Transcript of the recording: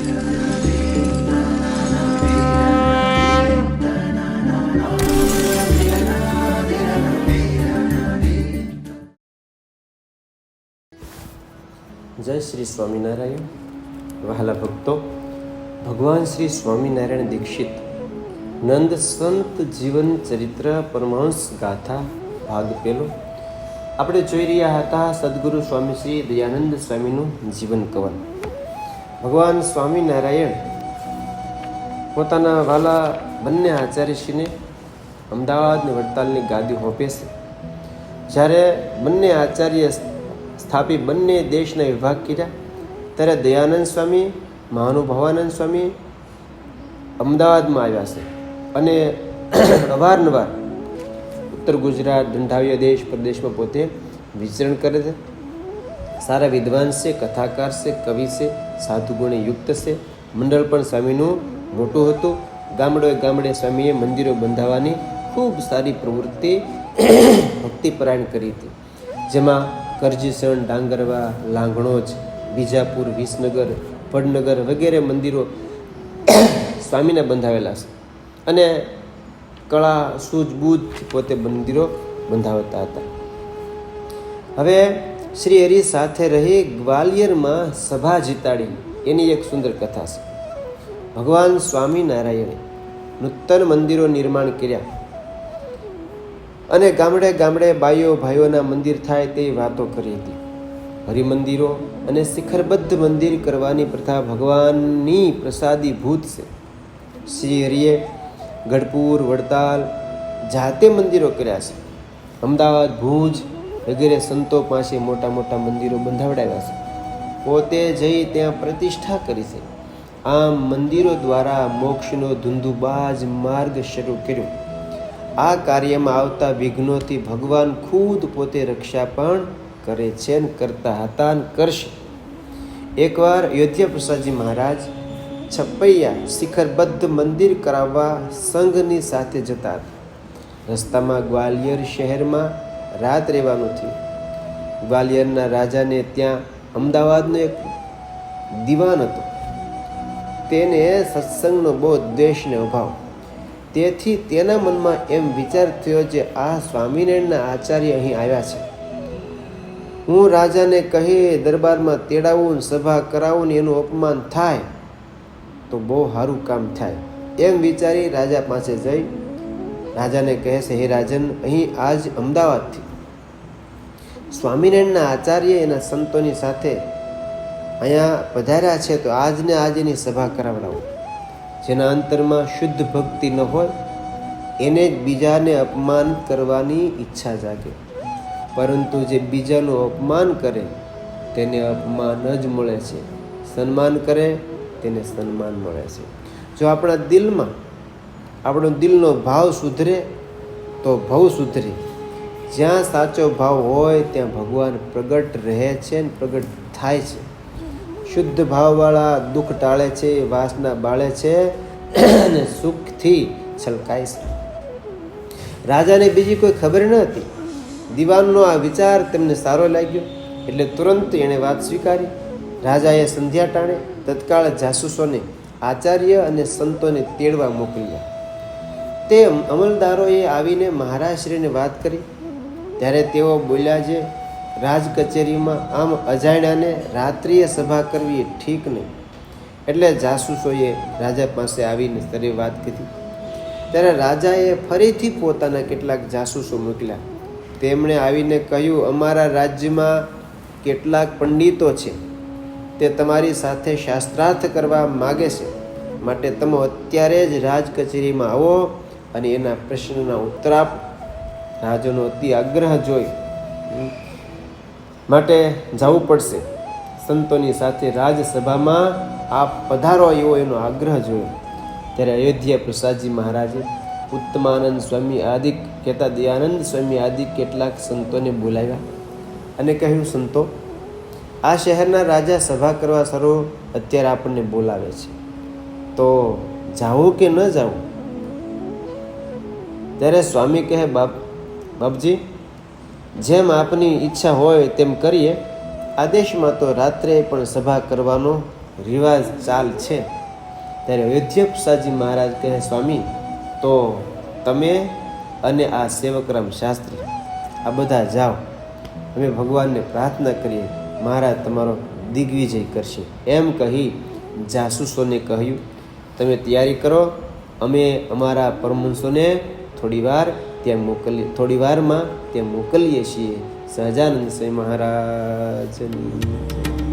જય શ્રી સ્વામિનારાયણ. વહાલા ભક્તો, ભગવાન શ્રી સ્વામિનારાયણ દીક્ષિત, નંદ સંત જીવન ચરિત્ર પરમહંસ ગાથા ભાગ પેલો. આપણે જોઈ રહ્યા હતા સદગુરુ સ્વામી શ્રી દયાનંદ સ્વામીનું જીવન કવન. ભગવાન સ્વામિનારાયણ પોતાના વાલા બંને આચાર્યશ્રીને અમદાવાદની વડતાલની ગાદી હોપે છે જ્યારે બંને આચાર્ય સ્થાપી બંને દેશના વિભાગ કર્યા, ત્યારે દયાનંદ સ્વામી, મહાનુભાવાનંદ સ્વામી અમદાવાદમાં આવ્યા છે અને અવારનવાર ઉત્તર ગુજરાત દંડાવ્ય દેશ, પ્રદેશમાં પોતે વિચરણ કરે છે. સારા વિદ્વાન છે, કથાકાર છે, કવિ છે. સાધુ ગુણે યુક્ત છે. મંડળ પણ સ્વામીનું મોટું હતું. ગામડે ગામડે સ્વામીએ મંદિરો બંધાવવાની ખૂબ સારી પ્રવૃત્તિ ભક્તિપરાયણ કરી હતી. જેમાં કરજીસણ, ડાંગરવા, લાંગણોજ બીજાપુર વિસનગર પડનગર વગેરે મંદિરો સ્વામીને બંધાવેલા છે. અને કળા સૂઝબૂઝ પોતે મંદિરો બંધાવતા હતા. હવે શ્રી હરિ સાથે રહી ગ્વાલિયરમાં સભા જીતાડી. એની એક સુંદર કથા છે. ભગવાન સ્વામિનારાયણે નૂતન મંદિરો નિર્માણ કર્યા. અને ગામડે ગામડે બાઈઓ ભાઈઓના મંદિર થાય તેવી વાતો કરી હતી. હરિમંદિરો અને શિખરબદ્ધ મંદિર કરવાની પ્રથા ભગવાનની પ્રસાદી ભૂત છે. શ્રી હરિએ ગઢપુર, વડતાલ જાતે મંદિરો કર્યા છે. અમદાવાદ, ભુજ વગેરે સંતો પાસે મોટા મોટા મંદિરો બંધાવડાવ્યા છે. પોતે જઈ ત્યાં પ્રતિષ્ઠા કરી છે. આમ મંદિરો દ્વારા મોક્ષનો ધુંધુબાજ માર્ગ શરૂ કર્યો. આ કાર્યમાં આવતા વિઘ્નોથી ભગવાન ખુદ પોતે રક્ષા પણ કરે છે ને કરતા હતા કરશે. એકવાર અયોધ્યા પ્રસાદજી મહારાજ છપૈયા શિખરબદ્ધ મંદિર કરાવવા સંઘની સાથે જતા હતા. રસ્તામાં ગ્વાલિયર શહેરમાં રાત રહેવાનું થયું. ગ્વાલિયરના રાજાને ત્યાં અમદાવાદનો એક દિવાન હતો. તેને સત્સંગનો બહુ દ્વેષને અભાવ. તેથી તેના મનમાં એમ વિચાર થયો કે આ સ્વામિનારાયણના આચાર્ય અહીં આવ્યા છે. હું રાજાને કહી, દરબારમાં તેડાવું, સભા કરાવું ને એનું અપમાન થાય તો બહુ સારું કામ થાય. એમ વિચારી રાજા પાસે જઈ રાજાને કહે છે હે રાજન, અહીં આજ અમદાવાદથી. સ્વામિનારાયણના આચાર્ય એના સંતોની સાથે, અહીંયા પધાર્યા છે તો આજને આજ એની સભા કરાવડાવો. જેના અંતરમાં શુદ્ધ ભક્તિ ન હોય, એને જ બીજાને અપમાન કરવાની ઈચ્છા જાગે. પરંતુ જે બીજાનું અપમાન કરે, તેને અપમાન જ મળે છે. સન્માન કરે, તેને સન્માન મળે છે. જો આપણા દિલમાં આપણો દિલનો ભાવ સુધરે તો ભવ સુધરે. જ્યાં સાચો ભાવ હોય ત્યાં ભગવાન પ્રગટ રહે છે ને પ્રગટ થાય છે. શુદ્ધ ભાવવાળા દુઃખ ટાળે છે વાસના બાળે છે અને સુખથી છલકાય છે. રાજાને બીજી કોઈ ખબર ન હતી. દિવાનનો આ વિચાર તેમને સારો લાગ્યો, એટલે તુરંત એણે વાત સ્વીકારી. રાજાએ સંધ્યા ટાણે તત્કાળ જાસૂસોને આચાર્ય અને સંતોને તેડવા મોકલ્યા. તે અમલદારોએ આવીને મહારાજશ્રીને વાત કરી. ત્યારે તેઓ બોલ્યા છે રાજ કચેરીમાં આમ અજાણ્યાને રાત્રિએ સભા કરવી ઠીક નહીં. એટલે જાસૂસોએ રાજા પાસે આવીને તરે વાત કીધી. ત્યારે રાજાએ ફરીથી પોતાના કેટલાક જાસૂસો મોકલ્યા. તેમણે આવીને કહ્યું, અમારા રાજ્યમાં કેટલાક પંડિતો છે. તે તમારી સાથે શાસ્ત્રાર્થ કરવા માગે છે. માટે તમે અત્યારે જ રાજ કચેરીમાં આવો. અને એના પ્રશ્નના ઉત્તર આપ, રાજાનો અતિ આગ્રહ જોઈ માટે જવું પડશે. સંતોની સાથે રાજસભામાં આપ પધારો એવો એનો આગ્રહ જોયો. ત્યારે અયોધ્યા પ્રસાદજી મહારાજે ઉત્તમાનંદ સ્વામી આદિ કહેતા, દયાનંદ સ્વામી આદિ કેટલાક સંતોને બોલાવ્યા અને કહ્યું, સંતો, આ શહેરના રાજા સભા કરવા સરો અત્યારે આપણને બોલાવે છે. તો જાવું કે ન જાવું ત્યારે સ્વામી કહે, બાપ, બાપજી, જેમ આપની ઈચ્છા હોય તેમ કરીએ. આદેશમાં તો રાત્રે પણ સભા કરવાનો રિવાજ ચાલ છે. ત્યારે પ્રસાદજી મહારાજ કહે, સ્વામી, તો તમે અને આ સેવકરામ શાસ્ત્રી, આ બધા જાઓ. અમે ભગવાનને પ્રાર્થના કરીએ. મહારાજ તમારો દિગ્વિજય કરશે. એમ કહી જાસૂસોને કહ્યું, તમે તૈયારી કરો. અમે અમારા પરમહંસોને થોડી વાર ત્યાં મોકલીએ થોડી વારમાં ત્યાં મોકલીએ છીએ સહજાનંદ સ્વામી મહારાજની.